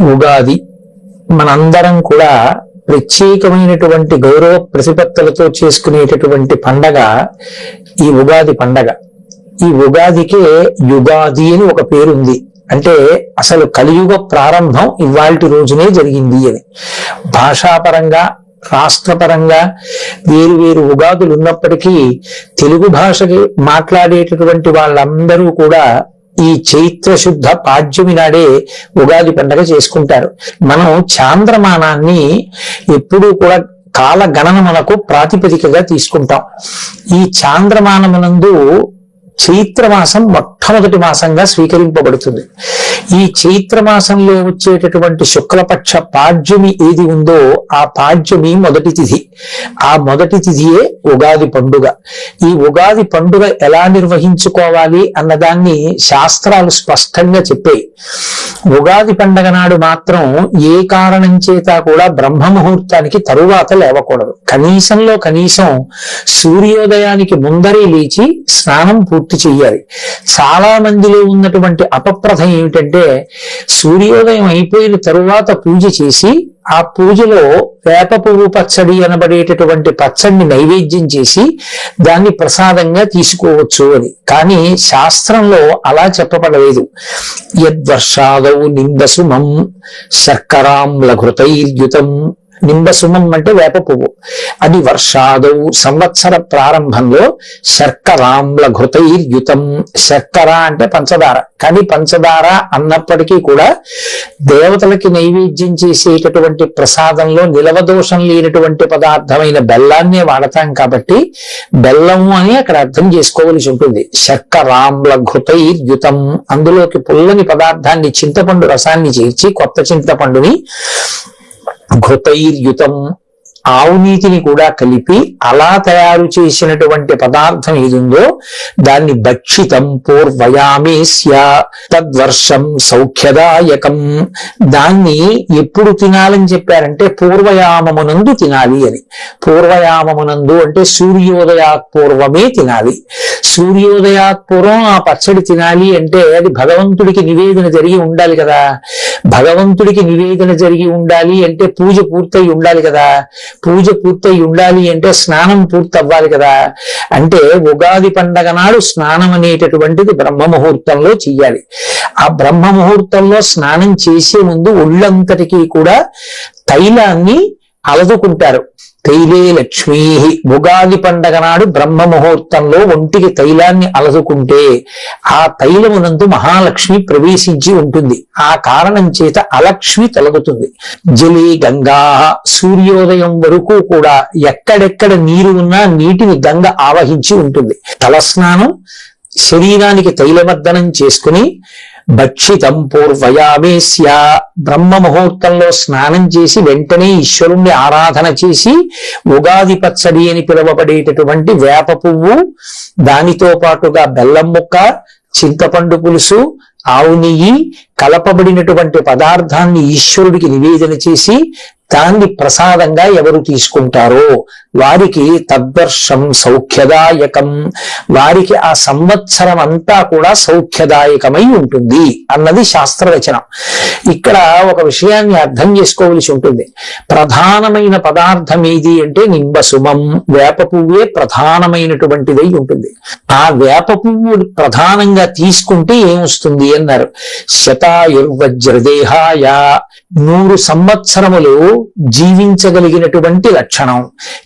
ఉగాది. మనందరం కూడా ప్రత్యేకమైనటువంటి గౌరవ ప్రతిపత్తులతో చేసుకునేటటువంటి పండగ ఈ ఉగాది పండగ. ఈ ఉగాదికే యుగాది అని ఒక పేరుంది. అంటే అసలు కలియుగ ప్రారంభం ఇవాల్టి రోజునే జరిగింది అని. భాషాపరంగా రాష్ట్రపరంగా వేరు వేరు ఉగాదులు ఉన్నప్పటికీ తెలుగు భాషకి మాట్లాడేటటువంటి వాళ్ళందరూ కూడా ఈ చైత్ర శుద్ధ పాడ్యమి నాడే ఉగాది పండగ చేసుకుంటారు. మనం చాంద్రమానాన్ని ఎప్పుడూ కూడా కాల గణనమునకు ప్రాతిపదికగా తీసుకుంటాం. ఈ చాంద్రమానమునందు చైత్రమాసం మొట్టమొదటి మాసంగా స్వీకరింపబడుతుంది. ఈ చైత్రమాసంలో వచ్చేటటువంటి శుక్లపక్ష పాడ్యమి ఏది ఉందో ఆ పాడ్యమి మొదటి తిథి. ఆ మొదటి తిథియే ఉగాది పండుగ. ఈ ఉగాది పండుగ ఎలా నిర్వహించుకోవాలి అన్నదాన్ని శాస్త్రాలు స్పష్టంగా చెప్పాయి. ఉగాది పండగ నాడు మాత్రం ఏ కారణం చేత కూడా బ్రహ్మ ముహూర్తానికి తరువాత లేవకూడదు. కనీసంలో కనీసం సూర్యోదయానికి ముందరే లేచి స్నానం పూర్తి చెయ్యాలి చాలా చాలా మందిలో ఉన్నటువంటి అపప్రథం ఏమిటంటే సూర్యోదయం అయిపోయిన తరువాత పూజ చేసి ఆ పూజలో వేప పువ్వు పచ్చడి అనబడేటటువంటి పచ్చడిని నైవేద్యం చేసి దాన్ని ప్రసాదంగా తీసుకోవచ్చు అని. కానీ శాస్త్రంలో అలా చెప్పబడలేదు. యద్వర్షాదౌ నిందసుమం శర్కరాం లఘృతైర్యుతం. నింబసుమం అంటే వేప పువ్వు. అది వర్షాదౌ సంవత్సర ప్రారంభంలో శర్కరాంల ఘృతైర్యుతం. శర్కర అంటే పంచదార. కానీ పంచదార అన్నప్పటికీ కూడా దేవతలకి నైవేద్యం చేసేటటువంటి ప్రసాదంలో నిలవదోషం లేనటువంటి పదార్థమైన బెల్లాన్నే వాడతాం కాబట్టి బెల్లము అని అక్కడ అర్థం చేసుకోవలసి ఉంటుంది. శర్కరాంల ఘృతైర్యుతం. అందులోకి పుల్లని పదార్థాన్ని చింతపండు రసాన్ని చేర్చి కొత్త చింతపండుని ఘృతైర్యుతం ఆవు నీతిని కూడా కలిపి అలా తయారు చేసినటువంటి పదార్థం ఏదుందో దాన్ని భక్షితం పూర్వయామేస్య తద్వర్షం సౌఖ్యదాయకం. దాన్ని ఎప్పుడు తినాలని చెప్పారంటే పూర్వయామమునందు తినాలి అని. పూర్వయామమునందు అంటే సూర్యోదయాత్ పూర్వమే తినాలి. సూర్యోదయాత్ పూర్వం ఆ పచ్చడి తినాలి అంటే అది భగవంతుడికి నివేదన జరిగి ఉండాలి కదా. భగవంతుడికి నివేదన జరిగి ఉండాలి అంటే పూజ పూర్తయి ఉండాలి కదా. పూజ పూర్తయి ఉండాలి అంటే స్నానం పూర్తి అవ్వాలి కదా. అంటే ఉగాది పండగ నాడు స్నానం అనేటటువంటిది బ్రహ్మ ముహూర్తంలో చెయ్యాలి. ఆ బ్రహ్మ ముహూర్తంలో స్నానం చేసే ముందు ఒళ్ళంతటికీ కూడా తైలాన్ని అలదుకుంటారు. తైలే లక్ష్మీ ఉగాది పండగ నాడు బ్రహ్మ ముహూర్తంలో ఒంటికి తైలాన్ని అలసుకుంటే ఆ తైలమునందు మహాలక్ష్మి ప్రవేశించి ఉంటుంది. ఆ కారణం చేత అలక్ష్మి తొలగుతుంది. జలి గంగా. సూర్యోదయం వరకు కూడా ఎక్కడెక్కడ నీరు ఉన్నా నీటిని గంగ ఆవహించి ఉంటుంది. తలస్నానం శరీరానికి తైలమర్దనం చేసుకుని భక్షితం పూర్వయామేస్య బ్రహ్మ ముహూర్తంలో స్నానం చేసి వెంటనే ఈశ్వరుణ్ణి ఆరాధన చేసి ఉగాది పచ్చడి అని పిలువబడేటటువంటి వేప పువ్వు దానితో పాటుగా బెల్లం ముక్క చింతపండు పులుసు ఆవు నెయ్యి కలపబడినటువంటి పదార్థాన్ని ఈశ్వరుడికి నివేదన చేసి దాన్ని ప్రసాదంగా ఎవరు తీసుకుంటారో వారికి తద్వర్షం సౌఖ్యదాయకం. వారికి ఆ సంవత్సరం అంతా కూడా సౌఖ్యదాయకమై ఉంటుంది అన్నది శాస్త్రవచనం ఇక్కడ ఒక విషయాన్ని అర్థం చేసుకోవలసి ఉంటుంది. ప్రధానమైన పదార్థం ఏది అంటే నింబసుమం. వేప పువ్వే ప్రధానమైనటువంటిదై ఉంటుంది. ఆ వేప పువ్వు ప్రధానంగా తీసుకుంటే ఏమొస్తుంది అన్నారు? శతాయుర్వజ్రదేహాయ. నూరు సంవత్సరములు జీవించగలిగినటువంటి లక్షణం.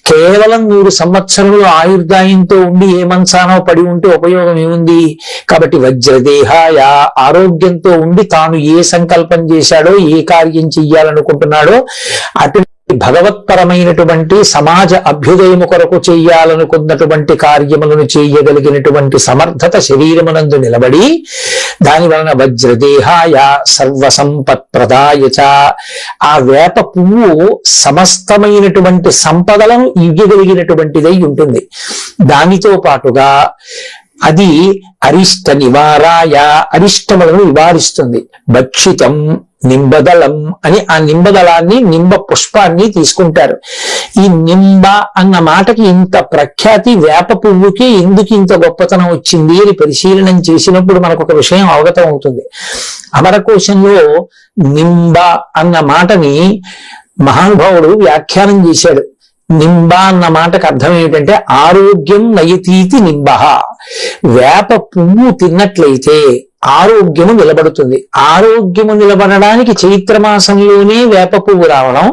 కేవలం నూరు సంవత్సరములు ఆయుర్దాయంతో ఉండి ఏ మంచానో పడి ఉంటే ఉపయోగం ఏముంది? కాబట్టి వజ్రదేహాయ ఆరోగ్యంతో ఉండి తాను ఏ సంకల్పం చేశాడో ఏ కార్యం చెయ్యాలనుకుంటున్నాడో అటు భగవత్పరమైనటువంటి సమాజ అభ్యుదయము కొరకు చెయ్యాలనుకున్నటువంటి కార్యములను చేయగలిగినటువంటి సమర్థత శరీరమునందు నిలబడి దాని వలన వజ్రదేహాయ సర్వసంపత్ ప్రదాయచ ఆ వేప పువ్వు సమస్తమైనటువంటి సంపదలను ఇవ్వగలిగినటువంటిదై ఉంటుంది. దానితో పాటుగా అది అరిష్ట నివారాయ అరిష్టములను నివారిస్తుంది. భక్షితం నింబదళం అని ఆ నింబదళాన్ని నింబ పుష్పాన్ని తీసుకుంటారు. ఈ నింబ అన్న మాటకి ఇంత ప్రఖ్యాతి వేప పువ్వుకి ఎందుకు ఇంత గొప్పతనం వచ్చింది అని పరిశీలనం చేసినప్పుడు మనకు ఒక విషయం అవగతం అవుతుంది. అమరకోశంలో నింబ అన్న మాటని మహానుభావుడు వ్యాఖ్యానం చేశాడు. నింబ అన్న మాటకు అర్థం ఏమిటంటే ఆరోగ్యం నయతీతి నింబ. వేప పువ్వు తిన్నట్లయితే ఆరోగ్యము నిలబడుతుంది. ఆరోగ్యము నిలబడడానికి చైత్రమాసంలోనే వేప పువ్వు రావడం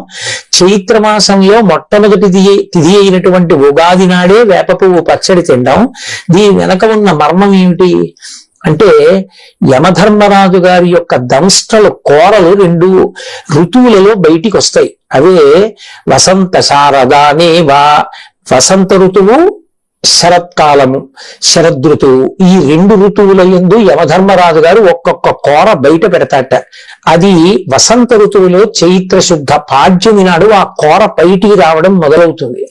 చైత్రమాసంలో మొట్టమొదటి తిథి- అయినటువంటి ఉగాది నాడే వేప పువ్వు పచ్చడి తినడం దీని వెనక ఉన్న మర్మం ఏమిటి? అంటే యమధర్మరాజు గారి యొక్క దంష్టలు కోరలు రెండు ఋతువులలో బయటికి వస్తాయి అవే వసంత శారదానేవా వసంత ఋతువు శరత్కాలము శరదృతువు. ఈ రెండు ఋతువుల ఎందు యమధర్మరాజు గారు ఒక్కొక్క కోర బయట పెడతాట అది వసంత ఋతువులో చైత్ర శుద్ధ పాడ్యమి నాడు ఆ కోర బయటికి రావడం మొదలవుతుంది.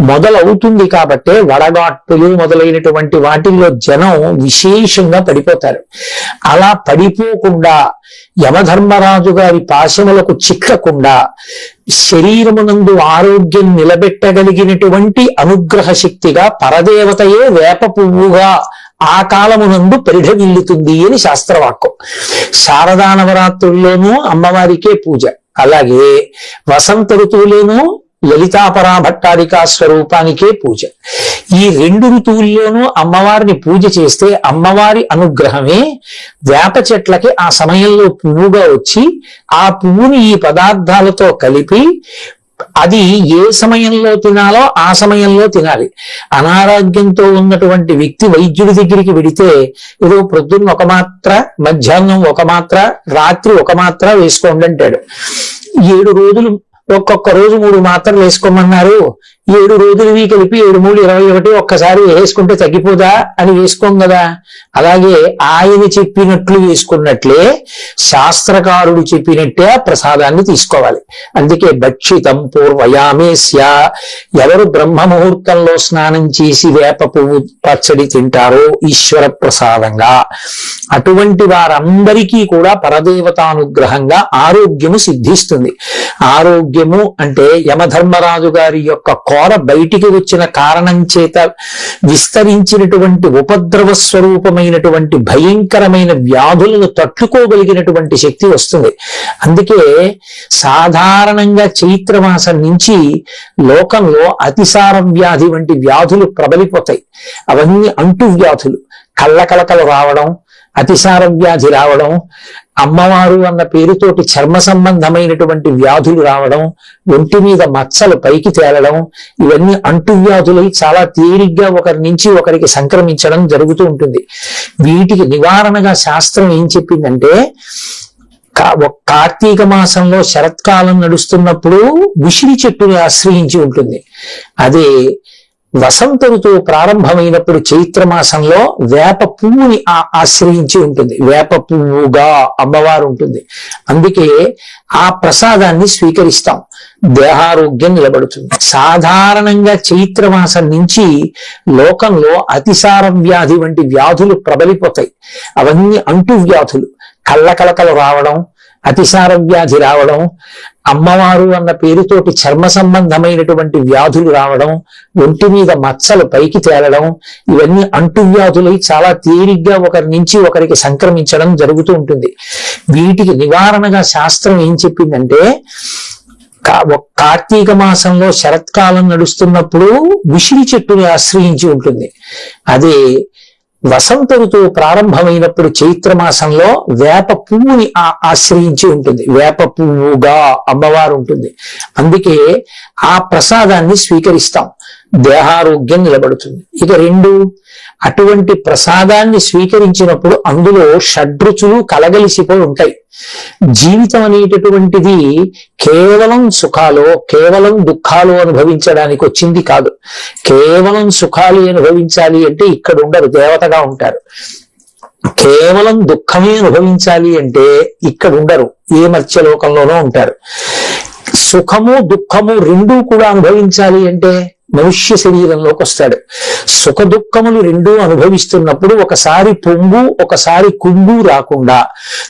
మొదలవుతుంది కాబట్టే వడగాట్లు మొదలైనటువంటి వాటిల్లో జనం విశేషంగా పడిపోతారు. అలా పడిపోకుండా యమధర్మరాజు గారి పాశములకు చిక్కకుండా శరీరమునందు ఆరోగ్యం నిలబెట్టగలిగినటువంటి అనుగ్రహ శక్తిగా పరదేవతయే వేప పువ్వుగా ఆ కాలమునందు పరిఢవిల్లుతుంది అని శాస్త్రవాక్యం. శారదా నవరాత్రుల్లోనూ అమ్మవారికే పూజ. అలాగే వసంత ఋతువులోనూ లలితాపరా భట్టారికా స్వరూపానికే పూజ. ఈ రెండు ఋతువుల్లోనూ అమ్మవారిని పూజ చేస్తే అమ్మవారి అనుగ్రహమే వేప చెట్లకి ఆ సమయంలో పువ్వుగా వచ్చి ఆ పువ్వుని ఈ పదార్థాలతో కలిపి అది ఏ సమయంలో తినాలో ఆ సమయంలో తినాలి. అనారోగ్యంతో ఉన్నటువంటి వ్యక్తి వైద్యుడి దగ్గరికి వెడితే ఏదో ప్రొద్దున్న ఒక మాత్ర మధ్యాహ్నం ఒక మాత్ర రాత్రి ఒక మాత్ర వేసుకోండి అంటాడు. ఏడు రోజులు ఒక్కొక్క రోజు మూడు మాత్రలు వేసుకోమన్నారు. ఏడు రోజులవి కలిపి ఏడు మూడు ఇరవై ఒకటి ఒక్కసారి వేసుకుంటే తగ్గిపోదా అని వేసుకోం కదా. అలాగే ఆయన చెప్పినట్లు వేసుకున్నట్లే శాస్త్రకారుడు చెప్పినట్టే ప్రసాదాన్ని తీసుకోవాలి. అందుకే భక్షితం పూర్వయామేస్య ఎవరు బ్రహ్మ ముహూర్తంలో స్నానం చేసి వేప పువ్వు పచ్చడి తింటారో ఈశ్వర ప్రసాదంగా. అటువంటి వారందరికీ కూడా పరదేవతానుగ్రహంగా ఆరోగ్యము సిద్ధిస్తుంది. ఆరోగ్యము అంటే యమధర్మరాజు గారి యొక్క కోర బయటికి వచ్చిన కారణం చేత విస్తరించినటువంటి ఉపద్రవ స్వరూపమైనటువంటి భయంకరమైన వ్యాధులను తట్టుకోగలిగినటువంటి శక్తి వస్తుంది. అందుకే సాధారణంగా చైత్రమాసం నుంచి లోకంలో అతిసారం వ్యాధి వంటి వ్యాధులు ప్రబలిపోతాయి. అవన్నీ అంటు వ్యాధులు కళ్ళకలకలు రావడం అతిసార వ్యాధి రావడం అమ్మవారు అన్న పేరుతోటి చర్మ సంబంధమైనటువంటి వ్యాధులు రావడం ఒంటి మీద మచ్చలు పైకి తేలడం ఇవన్నీ అంటు వ్యాధులై చాలా తేలిగ్గా ఒకరి నుంచి ఒకరికి సంక్రమించడం జరుగుతూ ఉంటుంది. వీటికి నివారణగా శాస్త్రం ఏం చెప్పిందంటే కా- కార్తీక మాసంలో శరత్కాలం నడుస్తున్నప్పుడు ఉసిరి చెట్టుని ఆశ్రయించి ఉంటుంది. అదే వసంత ఋతువు ప్రారంభమైనప్పుడు చైత్రమాసంలో వేప పువ్వుని ఆశ్రయించి ఉంటుంది. వేప పువ్వుగా అమ్మవారు ఉంటుంది. అందుకే ఆ ప్రసాదాన్ని స్వీకరిస్తాం. దేహారోగ్యం నిలబడుతుంది. సాధారణంగా చైత్రమాసం నుంచి లోకంలో అతిసారం వ్యాధి వంటి వ్యాధులు ప్రబలిపోతాయి. అవన్నీ అంటు వ్యాధులు కళ్ళకలకలు రావడం అతిసార వ్యాధి రావడం అమ్మవారు అన్న పేరుతోటి చర్మ సంబంధమైనటువంటి వ్యాధులు రావడం ఒంటి మీద మచ్చలు పైకి తేలడం ఇవన్నీ అంటువ్యాధులై చాలా తేలిగ్గా ఒకరి నుంచి ఒకరికి సంక్రమించడం జరుగుతూ ఉంటుంది. వీటికి నివారణగా శాస్త్రం ఏం చెప్పిందంటే కా- కార్తీక మాసంలో శరత్కాలం నడుస్తున్నప్పుడు విసిరి చెట్టుని ఆశ్రయించి ఉంటుంది. అదే వసంత ఋతువు ప్రారంభమైనప్పుడు చైత్ర మాసంలో వేప పువ్వుని ఆ- ఆశ్రయించి ఉంటుంది. వేప పువ్వుగా అమ్మవారు ఉంటుంది. అందుకే ఆ ప్రసాదాన్ని స్వీకరిస్తాం. దేహారోగ్యం నిలబడుతుంది. ఇక రెండు అటువంటి ప్రసాదాన్ని స్వీకరించినప్పుడు అందులో షడ్రుచులు కలగలిసిపోయి ఉంటాయి. జీవితం అనేటటువంటిది కేవలం సుఖాలు కేవలం దుఃఖాలు అనుభవించడానికి వచ్చింది కాదు. కేవలం సుఖాలు అనుభవించాలి అంటే ఇక్కడ ఉండరు దేవతగా ఉంటారు. కేవలం దుఃఖమే అనుభవించాలి అంటే ఇక్కడ ఉండరు ఏ మత్స్యలోకంలోనో ఉంటారు. సుఖము దుఃఖము రెండూ కూడా అనుభవించాలి అంటే మనుష్య శరీరంలోకి వస్తాడు. సుఖ దుఃఖములు రెండూ అనుభవిస్తున్నప్పుడు ఒకసారి పొంగు ఒకసారి కుంగు రాకుండా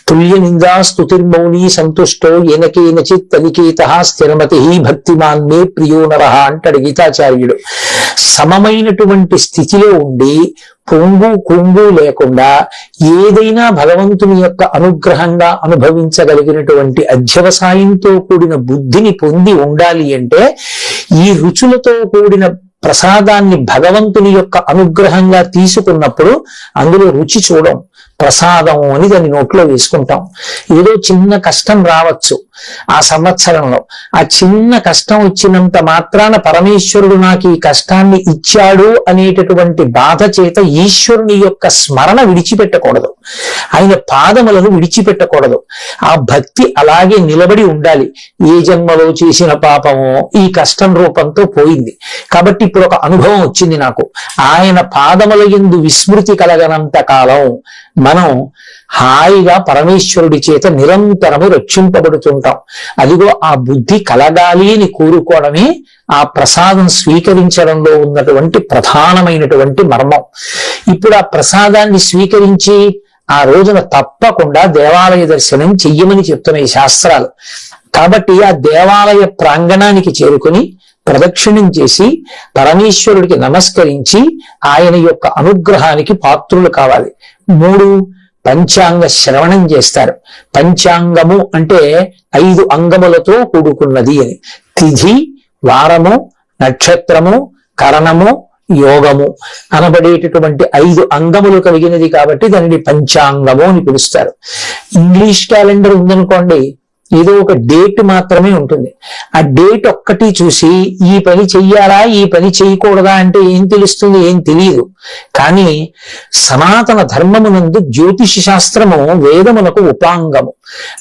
తుల్య నిందా స్తుతిర్మౌని సంతుష్టో ఎనకేనచిత్ తనికేత స్థిరమతి భక్తిమాన్ మే ప్రియో నర అంటాడు గీతాచార్యుడు. సమమైనటువంటి స్థితిలో ఉండి పొంగు కుంగు లేకుండా ఏదైనా భగవంతుని యొక్క అనుగ్రహంగా అనుభవించగలిగినటువంటి అధ్యవసాయంతో కూడిన బుద్ధిని పొంది ఉండాలి అంటే ఈ రుచులతో కూడిన ప్రసాదాన్ని భగవంతుని యొక్క అనుగ్రహంగా తీసుకున్నప్పుడు అందులో రుచి చూడం. ప్రసాదం అని దాన్ని నోట్లో వేసుకుంటాం. ఏదో చిన్న కష్టం రావచ్చు ఆ సంవత్సరంలో. ఆ చిన్న కష్టం వచ్చినంత మాత్రాన పరమేశ్వరుడు నాకు ఈ కష్టాన్ని ఇచ్చాడు అనేటటువంటి బాధ చేత ఈశ్వరుని యొక్క స్మరణ విడిచిపెట్టకూడదు. ఆయన పాదములను విడిచిపెట్టకూడదు. ఆ భక్తి అలాగే నిలబడి ఉండాలి. ఏ జన్మలో చేసిన పాపమో ఈ కష్టం రూపంతో పోయింది. కాబట్టి ఇప్పుడు ఒక అనుభవం వచ్చింది నాకు. ఆయన పాదముల ఎందు విస్మృతి కలగనంత కాలం మనం హాయిగా పరమేశ్వరుడి చేత నిరంతరము రక్షింపబడుతుంటాం. అదిగో ఆ బుద్ధి కలగాలి అని కోరుకోవడమే ఆ ప్రసాదం స్వీకరించడంలో ఉన్నటువంటి ప్రధానమైనటువంటి మర్మం. ఇప్పుడు ఆ ప్రసాదాన్ని స్వీకరించి ఆ రోజున తప్పకుండా దేవాలయ దర్శనం చెయ్యమని చెప్తున్నాయి శాస్త్రాలు. కాబట్టి ఆ దేవాలయ ప్రాంగణానికి చేరుకుని ప్రదక్షిణం చేసి పరమేశ్వరుడికి నమస్కరించి ఆయన యొక్క అనుగ్రహానికి పాత్రులు కావాలి. మూడు పంచాంగ శ్రవణం చేస్తారు. పంచాంగము అంటే ఐదు అంగములతో కూడుకున్నది అని. తిథి వారము నక్షత్రము కరణము యోగము అనబడేటటువంటి ఐదు అంగములు కలిగినది కాబట్టి దానిని పంచాంగము అని పిలుస్తారు. ఇంగ్లీష్ క్యాలెండర్ ఉందనుకోండి ఏదో ఒక డేట్ మాత్రమే ఉంటుంది. ఆ డేట్ ఒక్కటి చూసి ఈ పని చెయ్యాలా ఈ పని చేయకూడదా అంటే ఏం తెలుస్తుంది ఏం తెలియదు కానీ సనాతన ధర్మమునందు జ్యోతిష శాస్త్రము వేదమునకు ఉపాంగము.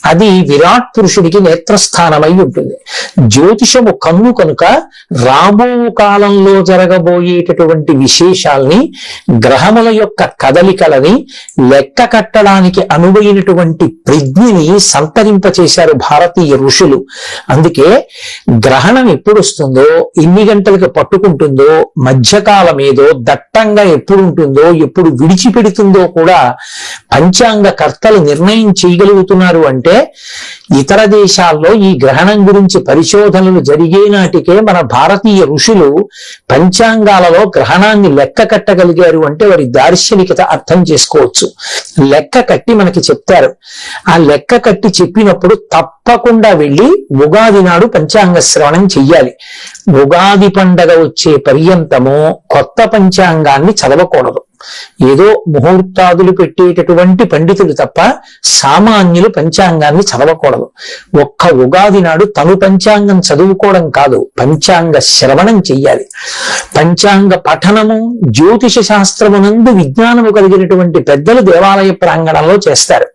అది విరాట్ పురుషుడికి నేత్రస్థానమై ఉంటుంది. జ్యోతిషము కన్ను కనుక రాబో కాలంలో జరగబోయేటటువంటి విశేషాల్ని గ్రహముల యొక్క కదలికలని లెక్క కట్టడానికి అనువైనటువంటి ప్రజ్ఞని సంతరింపచేశారు భారతీయ ఋషులు. అందుకే గ్రహణం ఎప్పుడు వస్తుందో ఎన్ని గంటలకు పట్టుకుంటుందో మధ్యకాలం ఏదో దట్టంగా ఎప్పుడు ఉంటుందో ఎప్పుడు విడిచిపెడుతుందో కూడా పంచాంగ కర్తలు నిర్ణయం చేయగలుగుతున్నారు. అంటే ఇతర దేశాల్లో ఈ గ్రహణం గురించి పరిశోధనలు జరిగే నాటికే మన భారతీయ ఋషులు పంచాంగాలలో గ్రహణాన్ని లెక్క కట్టగలిగారు అంటే వారి దార్శనికత అర్థం చేసుకోవచ్చు. లెక్క కట్టి మనకి చెప్తారు. ఆ లెక్క కట్టి చెప్పినప్పుడు తప్పకుండా వెళ్ళి ఉగాది నాడు పంచాంగ శ్రవణం చెయ్యాలి. ఉగాది పండగ వచ్చే పర్యంతము కొత్త పంచాంగాన్ని చదవకూడదు. ఏదో ముహూర్తాదులు పెట్టేటటువంటి పండితులు తప్ప సామాన్యులు పంచాంగాన్ని చదవకూడదు. ఒక్క ఉగాది నాడు తను పంచాంగం చదువుకోవడం కాదు పంచాంగ శ్రవణం చెయ్యాలి. పంచాంగ పఠనము జ్యోతిష శాస్త్రమునందు విజ్ఞానము కలిగినటువంటి పెద్దలు దేవాలయ ప్రాంగణంలో చేస్తారు.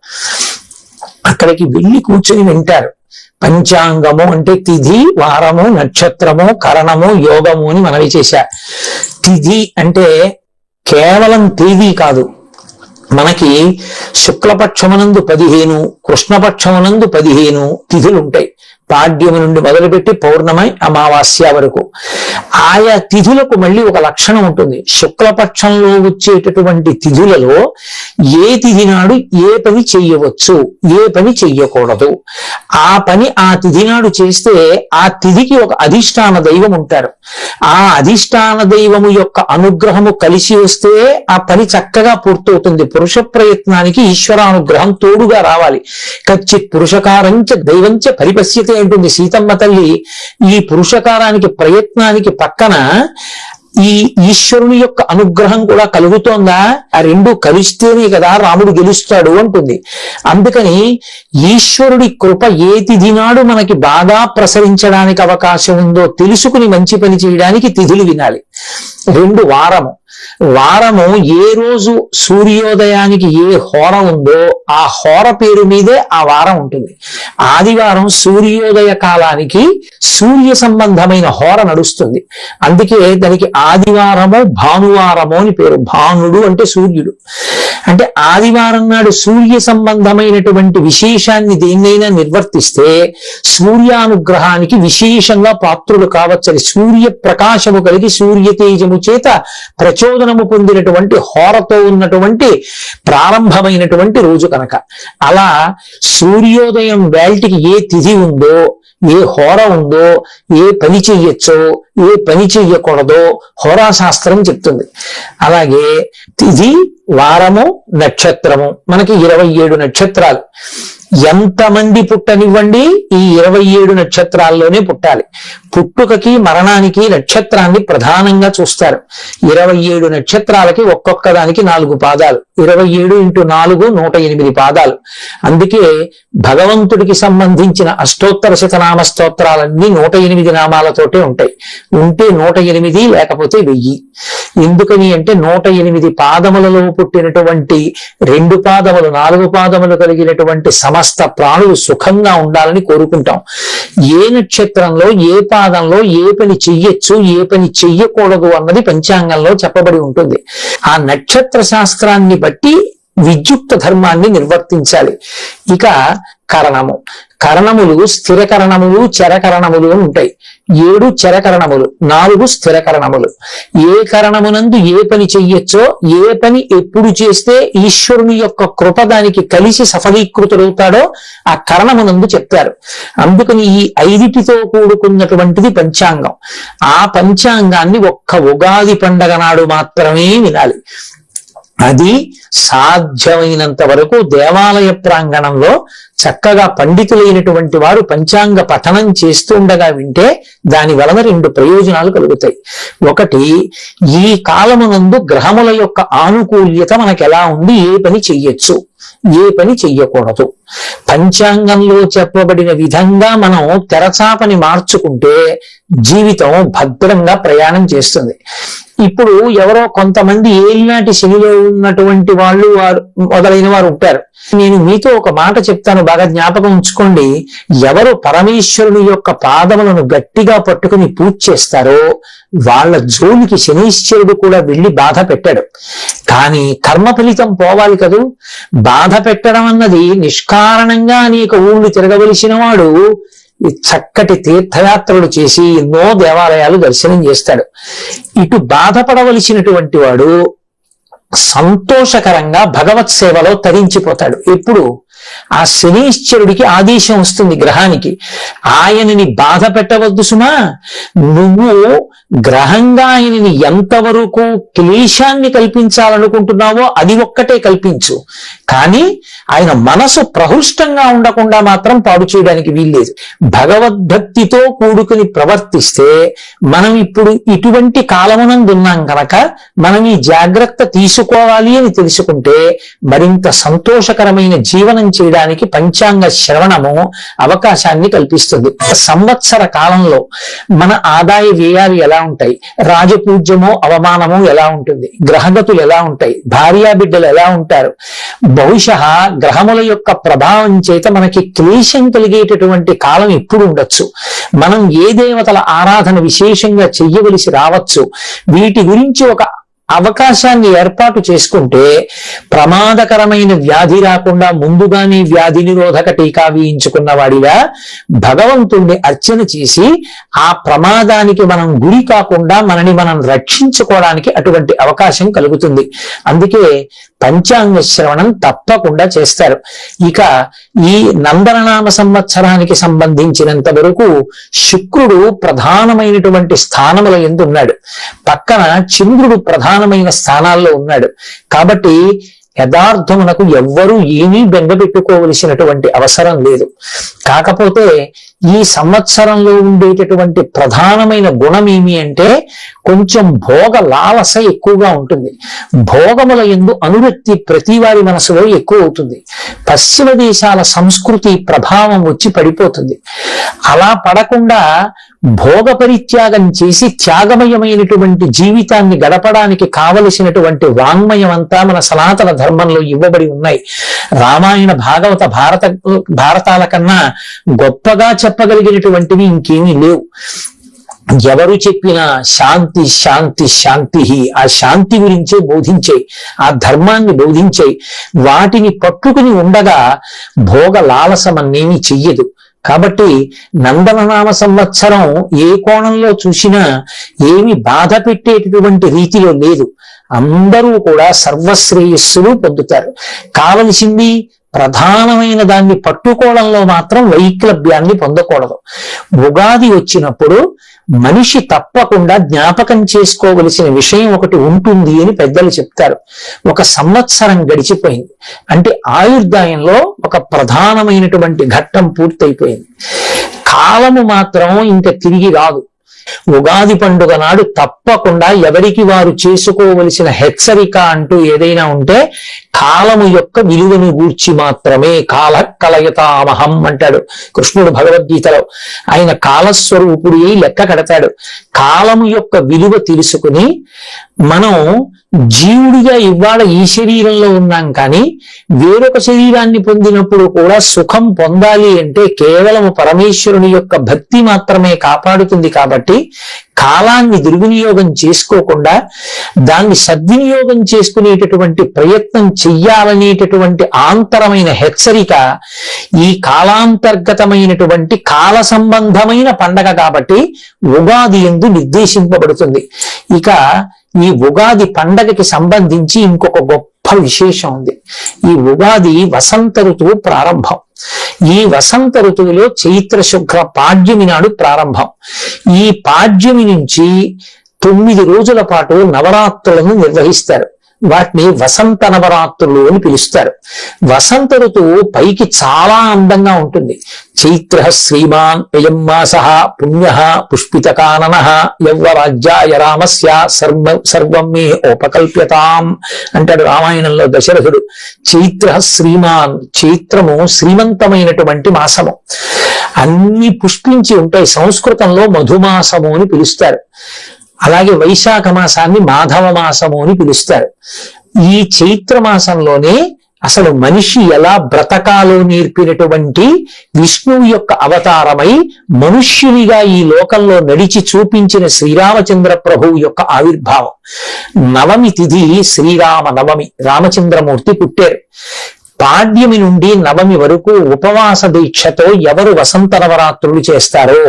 అక్కడికి వెళ్ళి కూర్చొని వింటారు. పంచాంగము అంటే తిథి వారము నక్షత్రము కరణము యోగము అని మనవి చేశా తిథి అంటే కేవలం తేదీ కాదు. మనకి శుక్లపక్షమునందు పదిహేను కృష్ణపక్షమునందు పదిహేను తిథులుంటాయి. పాడ్యము నుండి మొదలుపెట్టి పౌర్ణమై అమావాస్య వరకు. ఆయా తిథులకు మళ్ళీ ఒక లక్షణం ఉంటుంది. శుక్లపక్షంలో వచ్చేటటువంటి తిథులలో ఏ తిథి నాడు ఏ పని చెయ్యవచ్చు ఏ పని చెయ్యకూడదు. ఆ పని ఆ తిథి నాడు చేస్తే ఆ తిథికి ఒక అధిష్టాన దైవం ఉంటారు. ఆ అధిష్టాన దైవము యొక్క అనుగ్రహము కలిసి వస్తే ఆ పని చక్కగా పూర్తవుతుంది. పురుష ప్రయత్నానికి ఈశ్వరానుగ్రహం తోడుగా రావాలి. కచ్చిత్ పురుషకారంచ దైవంచ పరిపశ్యతే అంటుంది సీతమ్మ తల్లి ఈ పురుషకారానికి ప్రయత్నానికి పక్కన ఈ ఈశ్వరుని యొక్క అనుగ్రహం కూడా కలుగుతోందా? ఆ రెండు కలిస్తేనే కదా రాముడు గెలుస్తాడు అంటుంది. అందుకని ఈశ్వరుడి కృప ఏ దినాడు మనకి బాగా ప్రసరించడానికి అవకాశం ఉందో తెలుసుకుని మంచి పని చేయడానికి తిథులు వినాలి. రెండు వారము. వారము ఏ రోజు సూర్యోదయానికి ఏ హోర ఉందో ఆ హోర పేరు మీదే ఆ వారం ఉంటుంది. ఆదివారం సూర్యోదయ కాలానికి సూర్య సంబంధమైన హోర నడుస్తుంది. అందుకే దానికి ఆదివారము భానువారము అని పేరు. భానుడు అంటే సూర్యుడు. అంటే ఆదివారం నాడు సూర్య సంబంధమైనటువంటి విశేషాన్ని దేన్నైనా నిర్వర్తిస్తే సూర్యానుగ్రహానికి విశేషంగా పాత్రులు కావచ్చని సూర్య ప్రకాశము కలిగి సూర్య తేజము చేత ప్రచో ప్రచోదనము పొందినటువంటి హోరతో ఉన్నటువంటి ప్రారంభమైనటువంటి రోజు కనుక. అలా సూర్యోదయం వేల్టికి ఏ తిథి ఉందో ఏ హోర ఉందో ఏ పని చెయ్యొచ్చో ఏ పని చెయ్యకూడదో హోరాశాస్త్రం చెప్తుంది. అలాగే తిథి వారము నక్షత్రము. మనకి ఇరవై ఏడు నక్షత్రాలు. ఎంతమంది పుట్టనివ్వండి? ఈ ఇరవై ఏడు నక్షత్రాల్లోనే పుట్టాలి. పుట్టుకకి మరణానికి నక్షత్రాన్ని ప్రధానంగా చూస్తారు. ఇరవై ఏడు నక్షత్రాలకి ఒక్కొక్క దానికి నాలుగు పాదాలు. ఇరవై ఏడు ఇంటూ నాలుగు నూట ఎనిమిది పాదాలు. అందుకే భగవంతుడికి సంబంధించిన అష్టోత్తర శతనామ స్తోత్రాలన్నీ నూట ఎనిమిది నామాలతోటే ఉంటాయి. ఉంటే నూట ఎనిమిది లేకపోతే వెయ్యి. ఎందుకని అంటే నూట ఎనిమిది పాదములలో పుట్టినటువంటి రెండు పాదములు నాలుగు పాదములు కలిగినటువంటి సమస్త ప్రాణులు సుఖంగా ఉండాలని కోరుకుంటాం. ఏ నక్షత్రంలో ఏ పాదంలో ఏ పని చెయ్యొచ్చు ఏ పని చెయ్యకూడదు అన్నది పంచాంగంలో చెప్పబడి ఉంటుంది. ఆ నక్షత్ర శాస్త్రాన్ని బట్టి విద్యుక్త ధర్మాన్ని నిర్వర్తించాలి. ఇక కరణము. కరణములు స్థిర కరణములు చరకరణములు అని ఉంటాయి. ఏడు చరకరణములు నాలుగు స్థిర కరణములు. ఏ కరణమునందు ఏ పని చెయ్యొచ్చో ఏ పని ఎప్పుడు చేస్తే ఈశ్వరుని యొక్క కృప దానికి కలిసి సఫలీకృతుడవుతాడో ఆ కరణమునందు చెప్తారు అందుకని ఈ ఐదిటితో కూడుకున్నటువంటిది పంచాంగం. ఆ పంచాంగాన్ని ఒక్క ఉగాది పండగ నాడు మాత్రమే వినాలి. అది సాధ్యమైనంత వరకు దేవాలయ ప్రాంగణంలో చక్కగా పండితులైనటువంటి వారు పంచాంగ పఠనం చేస్తుండగా వింటే దాని వలన రెండు ప్రయోజనాలు కలుగుతాయి. ఒకటి ఈ కాలమునందు గ్రహముల యొక్క ఆనుకూల్యత మనకు ఎలా ఉంది? ఏ పని చెయ్యొచ్చు? ఏ పని చెయ్యకూడదు? పంచాంగంలో చెప్పబడిన విధంగా మనం తెరచాపని మార్చుకుంటే జీవితం భద్రంగా ప్రయాణం చేస్తుంది. ఇప్పుడు ఎవరో కొంతమంది ఏలినాటి శనిలో ఉన్నటువంటి వాళ్ళు వారు మొదలైన వారు ఉంటారు. నేను మీతో ఒక మాట చెప్తాను బాగా జ్ఞాపకం ఉంచుకోండి. ఎవరు పరమేశ్వరుని యొక్క పాదములను గట్టిగా పట్టుకుని పూజ చేస్తారో వాళ్ళ జోలికి శనీశ్వరుడు కూడా వెళ్ళి బాధ పెట్టాడు. కానీ కర్మ ఫలితం పోవాలి కదూ? బాధ పెట్టడం అన్నది నిష్కారణంగా అనేక ఊళ్ళు తిరగవలసిన వాడు ఈ చక్కటి తీర్థయాత్రలు చేసి ఎన్నో దేవాలయాలు దర్శనం చేస్తాడు. ఇటు బాధపడవలసినటువంటి వాడు సంతోషకరంగా భగవత్ సేవలో తరించిపోతాడు. ఎప్పుడు? ఆ శనీశ్వరుడికి ఆదేశం వస్తుంది గ్రహానికి. ఆయనని బాధ పెట్టవద్దు సుమా. నువ్వు గ్రహంగా ఆయనని ఎంతవరకు క్లేశాన్ని కల్పించాలనుకుంటున్నావో అది ఒక్కటే కల్పించు. కానీ ఆయన మనసు ప్రహృష్టంగా ఉండకుండా మాత్రం పాడు చేయడానికి వీల్లేదు. భగవద్భక్తితో కూడుకుని ప్రవర్తిస్తే మనం ఇప్పుడు ఇటువంటి కాలమునందున్నాం కనుక మనం ఈ జాగ్రత్త తీసుకోవాలి అని తెలుసుకుంటే మరింత సంతోషకరమైన జీవనం చేయడానికి పంచాంగ శ్రవణము అవకాశాన్ని కల్పిస్తుంది. సంవత్సర కాలంలో మన ఆదాయ వ్యయాలు ఎలా ఉంటాయి? రాజపూజ్యమో అవమానమో ఎలా ఉంటుంది? గ్రహగతులు ఎలా ఉంటాయి? భార్యా బిడ్డలు ఎలా ఉంటారు? బహుశ గ్రహముల యొక్క ప్రభావం చేత మనకి క్లేశం కలిగేటటువంటి కాలం ఎప్పుడు ఉండొచ్చు. మనం ఏ దేవతల ఆరాధన విశేషంగా చెయ్యవలసి రావచ్చు? వీటి గురించి ఒక అవకాశాన్ని ఏర్పాటు చేసుకుంటే ప్రమాదకరమైన వ్యాధి రాకుండా ముందుగానే వ్యాధి నిరోధక టీకా వేయించుకున్న వాడిగా భగవంతుణ్ణి అర్చన చేసి ఆ ప్రమాదానికి మనం గురి కాకుండా మనని మనం రక్షించుకోవడానికి అటువంటి అవకాశం కలుగుతుంది. అందుకే పంచాంగ శ్రవణం తప్పకుండా చేస్తారు. ఇక ఈ నందననామ సంవత్సరానికి సంబంధించినంత వరకు శుక్రుడు ప్రధానమైనటువంటి స్థానముల ఎందు ఉన్నాడు. పక్కన చంద్రుడు ప్రధాన ప్రధానమైన స్థానాల్లో ఉన్నాడు. కాబట్టి యథార్థమునకు ఎవ్వరూ ఏమీ బెంగపెట్టుకోవలసినటువంటి అవసరం లేదు. కాకపోతే ఈ సంవత్సరంలో ఉండేటటువంటి ప్రధానమైన గుణం ఏమి అంటే కొంచెం భోగ లాలస ఎక్కువగా ఉంటుంది. భోగముల ఎందు అనురక్తి ప్రతి వారి మనసులో ఎక్కువ అవుతుంది. పశ్చిమ దేశాల సంస్కృతి ప్రభావం వచ్చి పడిపోతుంది. అలా పడకుండా భోగ పరిత్యాగం చేసి త్యాగమయమైనటువంటి జీవితాన్ని గడపడానికి కావలసినటువంటి వాంగ్మయం అంతా మన సనాతన ధర్మంలో ఇవ్వబడి ఉన్నాయి. రామాయణ భాగవత భారత భారతాల కన్నా గొప్పగా చెప్పగలిగినటువంటివి ఇంకేమీ లేవు. ఎవరు చెప్పినా శాంతి శాంతి శాంతి ఆ శాంతి గురించే బోధించే ఆ ధర్మాన్ని బోధించే వాటిని పట్టుకుని ఉండగా భోగ లాలసమన్నేమి చెయ్యదు. కాబట్టి నందననామ సంవత్సరం ఏ కోణంలో చూసినా ఏమి బాధ పెట్టేటటువంటి రీతిలో లేదు. అందరూ కూడా సర్వశ్రేయస్సులు పొందుతారు. కావలసింది ప్రధానమైన దాన్ని పట్టుకోవడంలో మాత్రం వైక్లభ్యాన్ని పొందకూడదు. ఉగాది వచ్చినప్పుడు మనిషి తప్పకుండా జ్ఞాపకం చేసుకోవలసిన విషయం ఒకటి ఉంటుంది అని పెద్దలు చెప్తారు. ఒక సంవత్సరం గడిచిపోయింది. అంటే ఆయుర్దాయంలో ఒక ప్రధానమైనటువంటి ఘట్టం పూర్తయిపోయింది. కాలము మాత్రం ఇంకా తిరిగి రాదు. ఉగాది పండుగ నాడు తప్పకుండా ఎవరికి వారు చేసుకోవలసిన హెచ్చరిక అంటూ ఏదైనా ఉంటే కాలము యొక్క విలువను గూర్చి మాత్రమే కాల కలయతామహం అంటాడు కృష్ణుడు భగవద్గీతలో. ఆయన కాలస్వరూపుడి లెక్క కడతాడు. కాలము యొక్క విలువ తెలుసుకుని మనం జీవుడిగా ఇవాళ ఈ శరీరంలో ఉన్నాం కానీ వేరొక శరీరాన్ని పొందినప్పుడు కూడా సుఖం పొందాలి అంటే కేవలం పరమేశ్వరుని యొక్క భక్తి మాత్రమే కాపాడుతుంది కాబట్టి కాలాన్ని దుర్వినియోగం చేసుకోకుండా దాన్ని సద్వినియోగం చేసుకునేటటువంటి ప్రయత్నం చెయ్యాలనేటటువంటి ఆంతరమైన హెచ్చరిక ఈ కాలాంతర్గతమైనటువంటి కాల సంబంధమైన పండగ కాబట్టి ఉగాది ఎందు నిర్దేశింపబడుతుంది. ఇక ఈ ఉగాది పండగకి సంబంధించి ఇంకొక గొప్ప విశేషం ఉంది ఈ ఉగాది వసంత ఋతువు ప్రారంభం. ఈ వసంత ఋతువులో చైత్ర శుక్ర పాడ్యమి నాడు ప్రారంభం. ఈ పాడ్యమి నుంచి తొమ్మిది రోజుల పాటు నవరాత్రులను నిర్వహిస్తారు. వాటిని వసంత నవరాత్రులు అని పిలుస్తారు. వసంత ఋతువు పైకి చాలా అందంగా ఉంటుంది. చైత్ర శ్రీమాన్ అయం మాస పుణ్య పుష్పితకానన యవ్వరాజ్యాయ రామస్య సర్వ సర్వం మే ఉపకల్ప్యతాం అంటాడు రామాయణంలో దశరథుడు. చైత్ర శ్రీమాన్ చైత్రము శ్రీమంతమైనటువంటి మాసము. అన్ని పుష్పించి ఉంటాయి. సంస్కృతంలో మధుమాసము అని పిలుస్తారు. అలాగే వైశాఖ మాసాన్ని మాధవ మాసము అని పిలుస్తారు. ఈ చైత్ర మాసంలోనే అసలు మనిషి ఎలా బ్రతకాలో నేర్పినటువంటి విష్ణువు యొక్క అవతారమై మనుష్యునిగా ఈ లోకంలో నడిచి చూపించిన శ్రీరామచంద్ర ప్రభువు యొక్క ఆవిర్భావం. నవమి తిథి శ్రీరామ నవమి రామచంద్రమూర్తి పుట్టారు. పాడ్యమి నుండి నవమి వరకు ఉపవాస దీక్షతో ఎవరు వసంత నవరాత్రులు చేస్తారో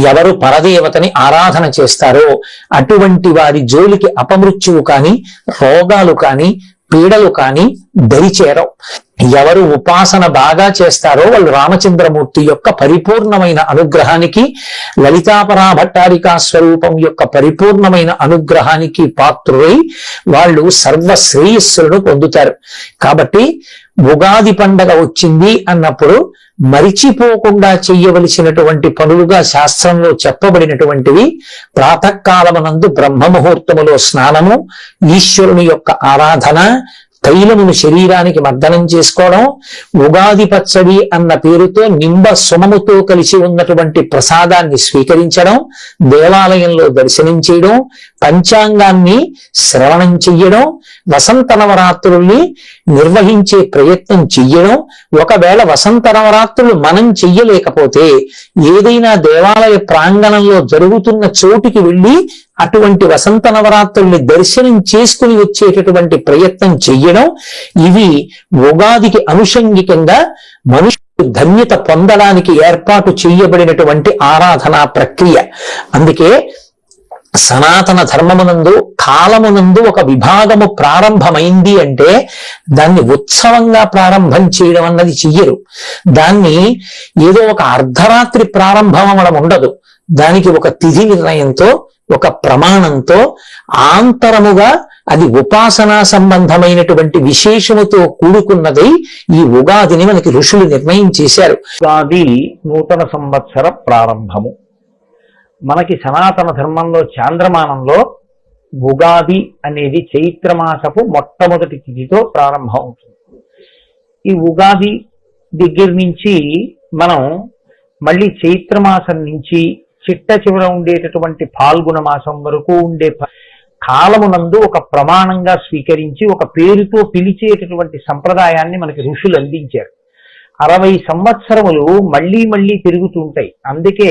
ఎవరు పరదేవతని ఆరాధన చేస్తారో అటువంటి వారి జోలికి అపమృత్యువు కాని రోగాలు కాని పీడలు కాని దరిచేరం ఎవరు ఉపాసన బాగా చేస్తారో వాళ్ళు రామచంద్రమూర్తి యొక్క పరిపూర్ణమైన అనుగ్రహానికి లలితాపరా భట్టారికా స్వరూపం యొక్క పరిపూర్ణమైన అనుగ్రహానికి పాత్రులై వాళ్ళు సర్వ శ్రేయస్సులను పొందుతారు. కాబట్టి ఉగాది పండగ వచ్చింది అన్నప్పుడు మరిచిపోకుండా చెయ్యవలసినటువంటి పనులుగా శాస్త్రంలో చెప్పబడినటువంటివి ప్రాతకాలమనందు బ్రహ్మ ముహూర్తములో స్నానము ఈశ్వరుని యొక్క ఆరాధన తైలమును శరీరానికి మర్దనం చేసుకోవడం ఉగాది పచ్చడి అన్న పేరుతో నింబ సుమముతో కలిసి ఉన్నటువంటి ప్రసాదాన్ని స్వీకరించడం దేవాలయంలో దర్శనం చేయడం పంచాంగాన్ని శ్రవణం చెయ్యడం వసంత నవరాత్రుల్ని నిర్వహించే ప్రయత్నం చెయ్యడం ఒకవేళ వసంత నవరాత్రులు మనం చెయ్యలేకపోతే ఏదైనా దేవాలయ ప్రాంగణంలో జరుగుతున్న చోటుకి వెళ్ళి అటువంటి వసంత నవరాత్రుల్ని దర్శనం చేసుకుని వచ్చేటటువంటి ప్రయత్నం చెయ్యడం ఇవి ఉగాదికి అనుషంగికంగా మనుషులు ధన్యత పొందడానికి ఏర్పాటు చేయబడినటువంటి ఆరాధనా ప్రక్రియ. అందుకే సనాతన ధర్మమునందు కాలమునందు ఒక విభాగము ప్రారంభమైంది అంటే దాన్ని ఉత్సవంగా ప్రారంభం చేయడం అన్నది చెయ్యరు. దాన్ని ఏదో ఒక అర్ధరాత్రి ప్రారంభం అవడం ఉండదు. దానికి ఒక తిథి నిర్ణయంతో ఒక ప్రమాణంతో ఆంతరముగా అది ఉపాసనా సంబంధమైనటువంటి విశేషముతో కూడుకున్నది ఈ ఉగాదిని మనకి ఋషులు నిర్ణయం చేశారు. ఉగాది నూతన సంవత్సర ప్రారంభము. మనకి సనాతన ధర్మంలో చాంద్రమానంలో ఉగాది అనేది చైత్రమాసపు మొట్టమొదటి తిథితో ప్రారంభం అవుతుంది ఈ ఉగాది దగ్గర నుంచి మనం మళ్ళీ చైత్రమాసం నుంచి చిట్ట చివర ఉండేటటువంటి పాల్గొన మాసం వరకు ఉండే కాలమునందు ఒక ప్రమాణంగా స్వీకరించి ఒక పేరుతో పిలిచేటటువంటి సంప్రదాయాన్ని మనకి ఋషులు అందించారు. అరవై సంవత్సరములు మళ్ళీ మళ్ళీ తిరుగుతుంటాయి అందుకే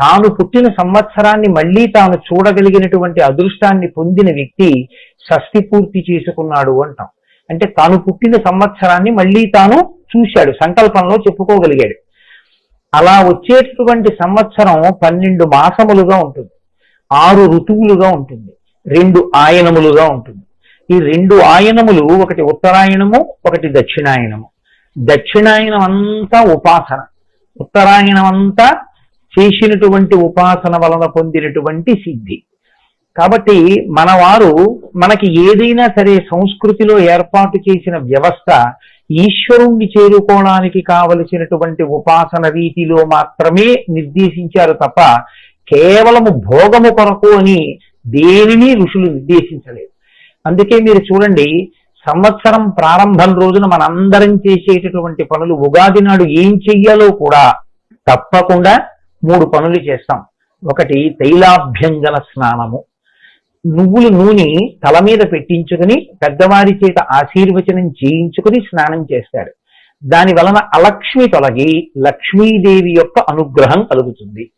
తాను పుట్టిన సంవత్సరాన్ని మళ్ళీ తాను చూడగలిగినటువంటి అదృష్టాన్ని పొందిన వ్యక్తి షష్ఠి పూర్తి చేసుకున్నాడు అంటాం. అంటే తాను పుట్టిన సంవత్సరాన్ని మళ్ళీ తాను చూశాడు సంకల్పంలో చెప్పుకోగలిగాడు. అలా వచ్చేటటువంటి సంవత్సరం పన్నెండు మాసములుగా ఉంటుంది. ఆరు ఋతువులుగా ఉంటుంది. రెండు ఆయనములుగా ఉంటుంది. ఈ రెండు ఆయనములు ఒకటి ఉత్తరాయణము ఒకటి దక్షిణాయనము. దక్షిణాయనం అంతా ఉపాసన. ఉత్తరాయణం అంతా చేసినటువంటి ఉపాసన వలన పొందినటువంటి సిద్ధి. కాబట్టి మన వారు మనకి ఏదైనా సరే సంస్కృతిలో ఏర్పాటు చేసిన వ్యవస్థ ఈశ్వరుణ్ణి చేరుకోవడానికి కావలసినటువంటి ఉపాసన రీతిలో మాత్రమే నిర్దేశించారు తప్ప కేవలము భోగము కొరకు అని దేనిని ఋషులు నిర్దేశించలేదు. అందుకే మీరు చూడండి సంవత్సరం ప్రారంభం రోజున మనందరం చేసేటటువంటి పనులు ఉగాది నాడు ఏం చెయ్యాలో కూడా తప్పకుండా మూడు పనులు చేస్తాం. ఒకటి తైలాభ్యంగన స్నానము. నువ్వులు నూనె తల మీద పెట్టించుకుని పెద్దవారి చేత ఆశీర్వచనం చేయించుకుని స్నానం చేస్తాడు. దాని వలన అలక్ష్మి తొలగి లక్ష్మీదేవి యొక్క అనుగ్రహం కలుగుతుంది.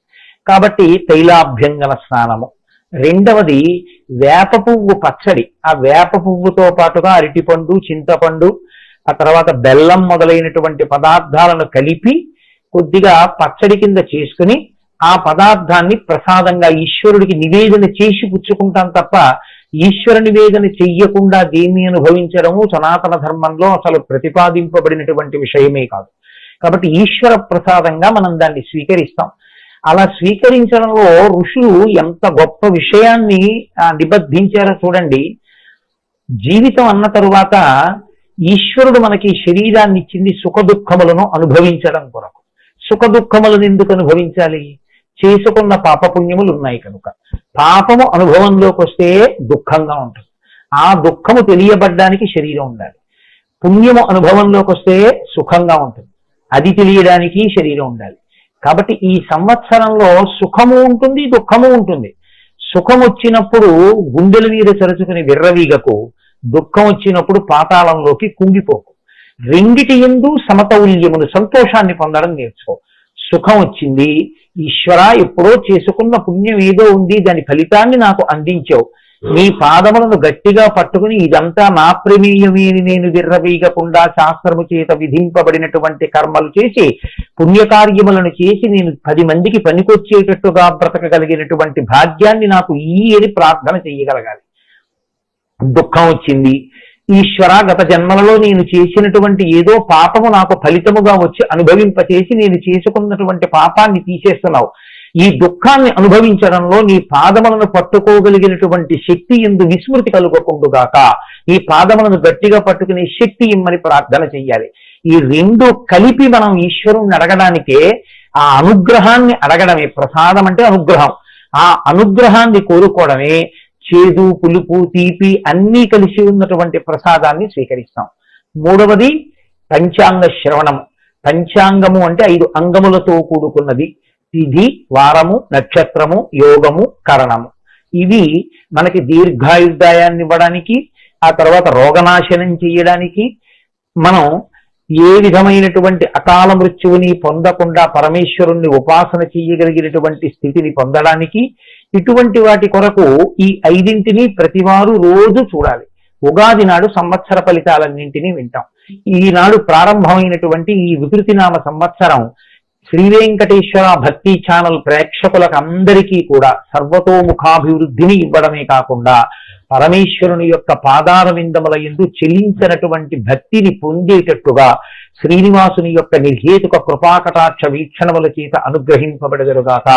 కాబట్టి తైలాభ్యంగన స్నానము. రెండవది వేప పువ్వు పచ్చడి. ఆ వేప పువ్వుతో పాటుగా అరటిపండు చింతపండు ఆ తర్వాత బెల్లం మొదలైనటువంటి పదార్థాలను కలిపి కొద్దిగా పచ్చడి కింద చేసుకుని ఆ పదార్థాన్ని ప్రసాదంగా ఈశ్వరుడికి నివేదన చేసి పుచ్చుకుంటాం తప్ప ఈశ్వర నివేదన చెయ్యకుండా దేన్ని అనుభవించడము సనాతన ధర్మంలో అసలు ప్రతిపాదింపబడినటువంటి విషయమే కాదు. కాబట్టి ఈశ్వర ప్రసాదంగా మనం దాన్ని స్వీకరిస్తాం. అలా స్వీకరించడంలో ఋషులు ఎంత గొప్ప విషయాన్ని నిబద్ధించారో చూడండి. జీవితం అన్న తరువాత ఈశ్వరుడు మనకి శరీరాన్ని ఇచ్చింది సుఖ దుఃఖములను అనుభవించడం కొరకు. సుఖ దుఃఖములను ఎందుకు అనుభవించాలి చేసుకున్న పాపపుణ్యములు ఉన్నాయి కనుక. పాపము అనుభవంలోకి వస్తే దుఃఖంగా ఉంటుంది. ఆ దుఃఖము తెలియబడ్డానికి శరీరం ఉండాలి. పుణ్యము అనుభవంలోకి వస్తే సుఖంగా ఉంటుంది. అది తెలియడానికి శరీరం ఉండాలి. కాబట్టి ఈ సంవత్సరంలో సుఖము ఉంటుంది దుఃఖము ఉంటుంది. సుఖం వచ్చినప్పుడు గుండెల మీద చరుచుకుని విర్రవీగకు దుఃఖం వచ్చినప్పుడు పాతాళంలోకి కుంగిపోకు. రెండిటి ఎందు సమతౌల్యమును సంతోషాన్ని పొందడం నేర్చుకో. సుఖం వచ్చింది ఈశ్వర ఎప్పుడో చేసుకున్న పుణ్యం ఏదో ఉంది దాని ఫలితాన్ని నాకు అందించావు. నీ పాదములను గట్టిగా పట్టుకుని ఇదంతా నా ప్రమేయమేని నేను విర్రవీయకుండా శాస్త్రము చేత విధింపబడినటువంటి కర్మలు చేసి పుణ్యకార్యములను చేసి నేను పది మందికి పనికొచ్చేటట్టుగా బ్రతకగలిగినటువంటి భాగ్యాన్ని నాకు ఈ అని ప్రార్థన చేయగలగాలి దుఃఖం వచ్చింది ఈశ్వర గత జన్మలలో నేను చేసినటువంటి ఏదో పాపము నాకు ఫలితముగా వచ్చి అనుభవింపచేసి నేను చేసుకున్నటువంటి పాపాన్ని తీసేస్తున్నావు. ఈ దుఃఖాన్ని అనుభవించడంలో నీ పాదములను పట్టుకోగలిగినటువంటి శక్తి ఎందు విస్మృతి కలుగకుండుగాక. ఈ పాదములను గట్టిగా పట్టుకునే శక్తి ఇమ్మని ప్రార్థన చెయ్యాలి. ఈ రెండు కలిపి మనం ఈశ్వరుణ్ణి అడగడానికే ఆ అనుగ్రహాన్ని అడగడమే ప్రసాదం అంటే అనుగ్రహం. ఆ అనుగ్రహాన్ని కోరుకోవడమే చేదు పులుపు తీపి అన్నీ కలిసి ఉన్నటువంటి ప్రసాదాన్ని స్వీకరిస్తాం. మూడవది పంచాంగ శ్రవణము. పంచాంగము అంటే ఐదు అంగములతో కూడుకున్నది. తిథి వారము నక్షత్రము యోగము కరణము. ఇవి మనకి దీర్ఘాయుర్దాయాన్ని ఇవ్వడానికి ఆ తర్వాత రోగనాశనం చేయడానికి మనం ఏ విధమైనటువంటి అకాల మృత్యువుని పొందకుండా పరమేశ్వరుణ్ణి ఉపాసన చేయగలిగినటువంటి స్థితిని పొందడానికి ఇటువంటి వాటి కొరకు ఈ ఐదింటిని ప్రతివారు రోజు చూడాలి. ఉగాది నాడు సంవత్సర ఫలితాలన్నింటినీ వింటాం. ఈనాడు ప్రారంభమైనటువంటి ఈ వికృతినామ సంవత్సరం శ్రీ వెంకటేశ్వర భక్తి ఛానల్ ప్రేక్షకులకు అందరికీ కూడా సర్వతోముఖాభివృద్ధిని ఇవ్వడమే కాకుండా పరమేశ్వరుని యొక్క పాదార విందముల ఎందు చెల్లించినటువంటి భక్తిని పొందేటట్టుగా శ్రీనివాసుని యొక్క నిర్హేతుక కృపాకటాక్ష వీక్షణముల చేత అనుగ్రహింపబడగలుగాక.